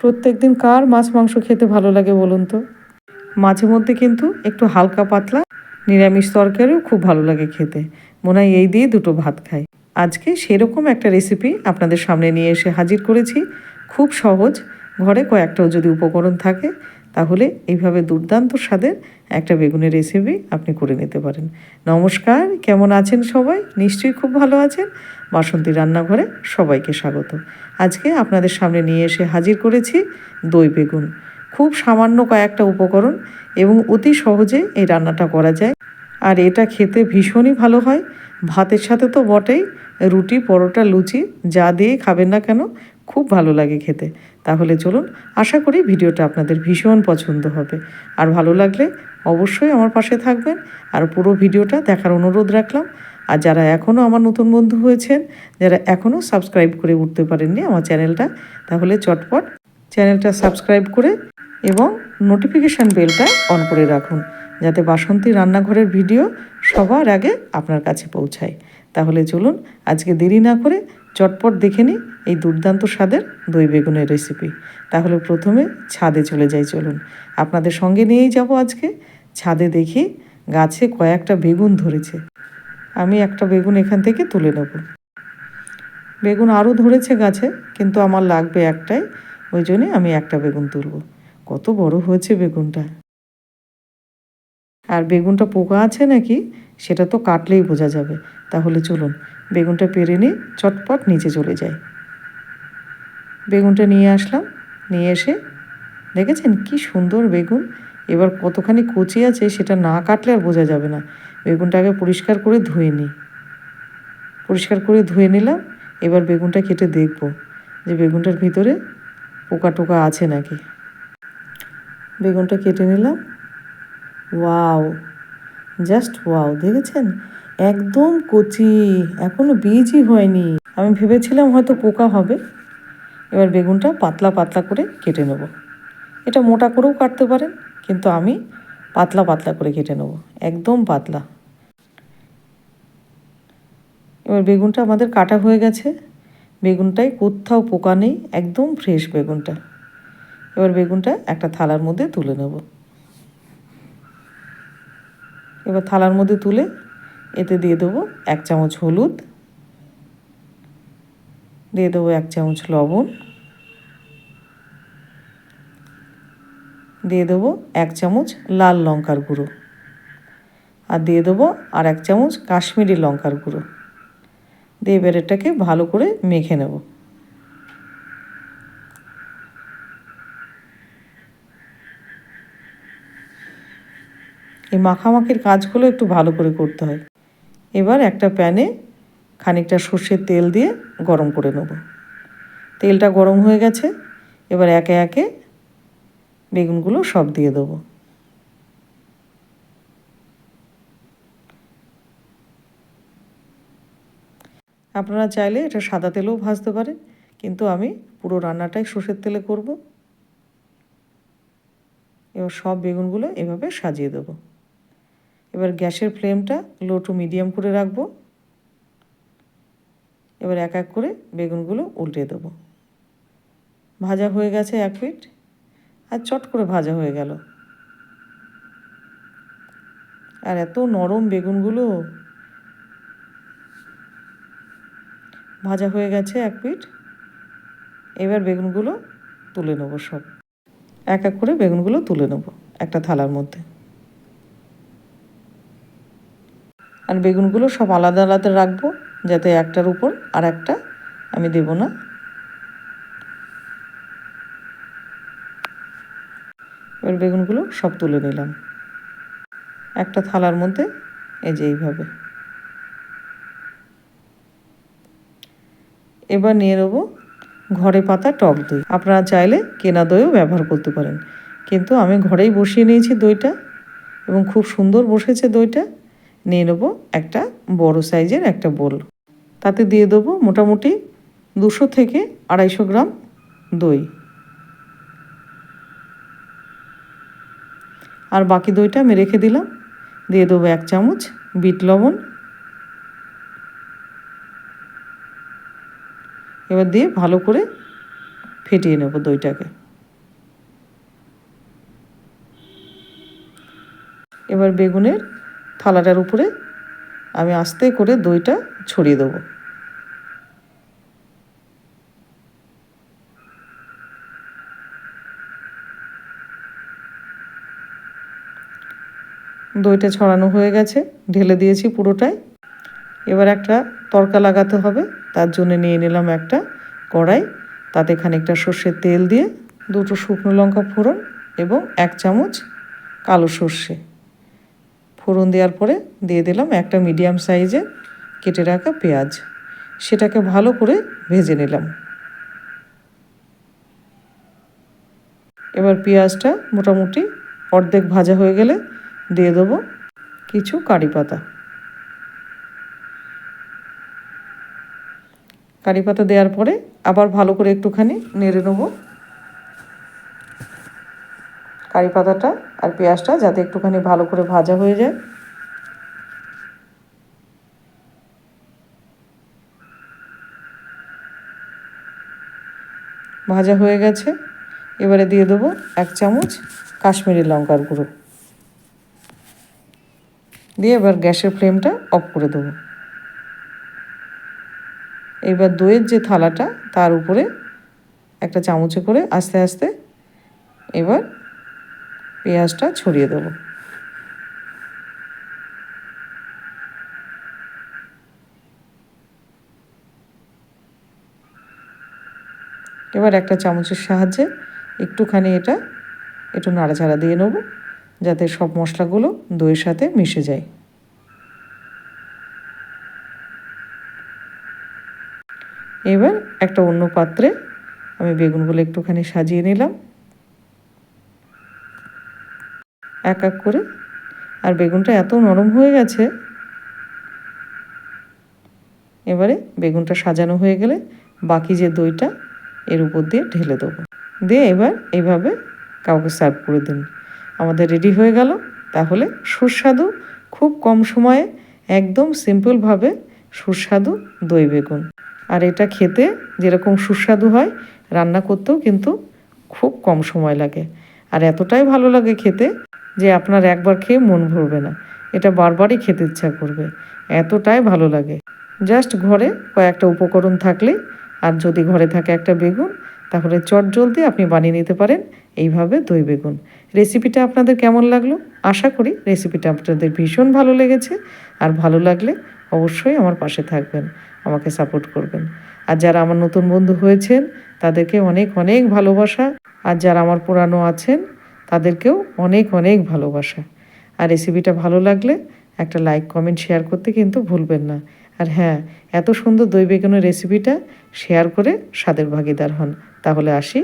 প্রত্যেক দিন কার মাছ মাংস খেতে ভালো লাগে বলুন তো? মাঝে মধ্যে কিন্তু একটু হালকা পাতলা নিরামিষ তরকারিও খুব ভালো লাগে খেতে। মনে হয় এই দিয়ে দুটো ভাত খাই। আজকে সেরকম একটা রেসিপি আপনাদের সামনে নিয়ে এসে হাজির করেছি। খুব সহজ। ঘরে কয়েকটাও যদি উপকরণ থাকে, তাহলে এইভাবে দুর্দান্ত স্বাদের একটা বেগুনের রেসিপি আপনি করে নিতে পারেন। নমস্কার, কেমন আছেন সবাই? নিশ্চয়ই খুব ভালো আছেন। বাসন্তী রান্নাঘরে সবাইকে স্বাগত। আজকে আপনাদের সামনে নিয়ে এসে হাজির করেছি দই বেগুন। খুব সামান্য কয়েকটা উপকরণ এবং অতি সহজে এই রান্নাটা করা যায়। আর এটা খেতে ভীষণই ভালো হয়। ভাতের সাথে তো বটেই। রুটি, পরোটা, লুচি, যা দিয়ে খাবেন না কেন, খুব ভালো লাগে খেতে। তাহলে চলুন, আশা করি ভিডিওটা আপনাদের ভীষণ পছন্দ হবে। আর ভালো লাগলে অবশ্যই আমার পাশে থাকবেন। আর পুরো ভিডিওটা দেখার অনুরোধ রাখলাম। আর যারা এখনও আমার নতুন বন্ধু হয়েছেন, যারা এখনও সাবস্ক্রাইব করে উঠতে পারেননি আমার চ্যানেলটা তাহলে চটপট চ্যানেলটা সাবস্ক্রাইব করে এবং নোটিফিকেশান বেলটা অন করে রাখুন, যাতে বাসন্তী রান্নাঘরের ভিডিও সবার আগে আপনার কাছে পৌঁছায়। তাহলে চলুন আজকে দেরি না করে চটপট দেখে নিই এই দুর্দান্ত স্বাদের দই বেগুনের রেসিপি তাহলে প্রথমে ছাদে চলে যাই চলুন। আপনাদের সঙ্গে নিয়েই যাব আজকে। ছাদে দেখি গাছে কয়েকটা বেগুন ধরেছে। আমি একটা বেগুন এখান থেকে তুলে নেব। বেগুন আরও ধরেছে গাছে, কিন্তু আমার লাগবে একটাই, ওই জন্যে আমি একটা বেগুন তুলব। কত বড় হয়েছে বেগুনটা। আর বেগুনটা পোকা আছে নাকি, সেটা তো কাটলেই বোঝা যাবে। তাহলে চলুন, বেগুনটা পেরে নিয়ে চটপট নিচে চলে যাই। বেগুনটা নিয়ে আসলাম, নিয়ে এসে দেখেছেন কি সুন্দর বেগুন এবার কতখানি কচি আছে সেটা না কাটলে আর বোঝা যাবে না। বেগুনটাকে পরিষ্কার করে ধুয়ে নিই পরিষ্কার করে ধুয়ে নিলাম, এবার বেগুনটা কেটে দেখব যে বেগুনটার ভিতরে পোকা টোকা আছে নাকি। বেগুনটা কেটে নিলাম। ওয়াও, জাস্ট ওয়াও, দেখেছেন? একদম কচি, এখনও বীজই হয়নি। আমি ভেবেছিলাম হয়তো পোকা হবে। এবার বেগুনটা পাতলা পাতলা করে কেটে নেব। এটা মোটা করেও কাটতে পারেন কিন্তু আমি পাতলা পাতলা করে কেটে নেব, একদম পাতলা। এবার বেগুনটা আমাদের কাটা হয়ে গেছে। বেগুনটায় কোথাও পোকা নেই, একদম ফ্রেশ বেগুনটা। এবার বেগুনটা একটা থালার মধ্যে তুলে নেব। এবার থালার মধ্যে তুলে এতে দিয়ে দেবো এক চামচ হলুদ, দিয়ে দেবো এক চামচ লবণ দিয়ে দেবো এক চামচ লাল লঙ্কার গুঁড়ো। আর দিয়ে দেবো আর এক চামচ কাশ্মীরি লঙ্কার গুঁড়ো। দিয়ে এবার ভালো করে মেখে নেব। এই মাখামাখির কাজগুলো একটু ভালো করে করতে হয়। এবার একটা প্যানে খানিকটা সর্ষের তেল দিয়ে গরম করে নেব। তেলটা গরম হয়ে গেছে। এবার একে একে বেগুনগুলো সব দিয়ে দেবো। আপনারা চাইলে এটা সাদা তেলেও ভাজতে পারেন, কিন্তু আমি পুরো রান্নাটাই সর্ষের তেলে করব। এবার সব বেগুনগুলো এভাবে সাজিয়ে দেবো। এবার গ্যাসের ফ্লেমটা লো টু মিডিয়াম করে রাখব। এবার এক এক করে বেগুনগুলো উল্টে দেবো। ভাজা হয়ে গেছে এক পিঠ আর চট করে ভাজা হয়ে গেল। আর এত নরম বেগুনগুলো। ভাজা হয়ে গেছে এক পিঠ। এবার বেগুনগুলো তুলে নেব সব। এক এক করে বেগুনগুলো তুলে নেব একটা থালার মধ্যে। আর বেগুনগুলো সব আলাদা আলাদা রাখব, যাতে একটার উপর আর একটা আমি দেব না। এবার বেগুনগুলো সব তুলে নিলাম। একটা থালার মধ্যে, এই যে এইভাবে। এবার নিয়ে নেব ঘরে পাতা টক দই। আপনারা চাইলে কেনা দইও ব্যবহার করতে পারেন। কিন্তু আমি ঘরেই বসিয়ে নিয়েছি দইটা এবং খুব সুন্দর বসেছে দইটা। নিয়ে নেব একটা বড় সাইজের একটা বোল। তাতে দিয়ে দেবো মোটামুটি দুশো থেকে আড়াইশো গ্রাম দই। আর বাকি দইটা আমি রেখে দিলাম। দিয়ে দেবো এক চামচ বিট লবণ। এবার দিয়ে ভালো করে ফেটিয়ে নেব দইটাকে। এবার বেগুনের থালাটার উপরে আমি আস্তে করে দইটা ছড়িয়ে দেবো। দইটা ছড়ানো হয়ে গেছে, ঢেলে দিয়েছি পুরোটাই। এবার একটা তরকা লাগাতে হবে, তার জন্য নিয়ে নিলাম একটা কড়াই। তাতে খানিকটা সর্ষের তেল দিয়ে দুটো শুকনো লঙ্কা ফোড়ন এবং এক চামচ কালো সর্ষে। ফোড়ন দেওয়ার পরে দিয়ে দিলাম একটা মিডিয়াম সাইজে কেটে রাখা পেঁয়াজ। সেটাকে ভালো করে ভেজে নিলাম। এবার পেঁয়াজটা মোটামুটি অর্ধেক ভাজা হয়ে গেলে দিয়ে দেবো কিছু কারি পাতা। কারি পাতা দেওয়ার পরে আবার ভালো করে একটুখানি নেড়ে নেব। কারি পাতাটা আর পেঁয়াজটা যাতে একটুখানি ভালো করে ভাজা হয়ে যায়। ভাজা হয়ে গেছে। এবারে দিয়ে দেবো এক চামচ কাশ্মীরি লঙ্কার গুঁড়ো। দিয়ে এবার গ্যাসের ফ্লেমটা অফ করে দেবো। এবার দইয়ের যে থালাটা, তার উপরে একটা চামচে করে আস্তে আস্তে এবার পেঁয়াজটা ছড়িয়ে দেবো। এবার একটা চামচের সাহায্যে একটুখানি এটা, একটু নাড়াচাড়া দিয়ে নেব। যাতে সব মশলাগুলো দইয়ের সাথে মিশে যায়। এবার একটা অন্য পাত্রে আমি বেগুনগুলো একটুখানি সাজিয়ে নিলাম। এক এক করে। আর বেগুনটা এত নরম হয়ে গেছে। এবারে বেগুনটা সাজানো হয়ে গেলে বাকি যে দইটা এর উপর দিয়ে ঢেলে দেবো। দিয়ে এবার এইভাবে কাউকে সার্ভ করে দিন। আমাদের রেডি হয়ে গেল। তাহলে সুস্বাদু খুব কম সময়ে একদম সিম্পলভাবে সুস্বাদু দই বেগুন। আর এটা খেতে যেরকম সুস্বাদু হয়, রান্না করতেও কিন্তু খুব কম সময় লাগে। আর এতটাই ভালো লাগে খেতে যে আপনার একবার খেয়ে মন ভরবে না। এটা বারবারই খেতে ইচ্ছা করবে। এতটাই ভালো লাগে। জাস্ট ঘরে কয়েকটা উপকরণ থাকলে, আর যদি ঘরে থাকে একটা বেগুন তাহলে চট জলদি আপনি বানিয়ে নিতে পারেন। এইভাবে দই বেগুন। রেসিপিটা আপনাদের কেমন লাগল? আশা করি রেসিপিটা আপনাদের ভীষণ ভালো লেগেছে। আর ভালো লাগলে অবশ্যই আমার পাশে থাকবেন, আমাকে সাপোর্ট করবেন। আর যারা আমার নতুন বন্ধু হয়েছেন, তাদেরকে অনেক অনেক ভালোবাসা। আর যারা আমার পুরানো আছেন, তাদেরকেও অনেক অনেক ভালোবাসা। আর রেসিপিটা ভালো লাগলে একটা লাইক, কমেন্ট, শেয়ার করতে কিন্তু ভুলবেন না। আর হ্যাঁ এত সুন্দর দই বেগুনের রেসিপিটা শেয়ার করে স্বাদের ভাগিদার হন। তাহলে আসি।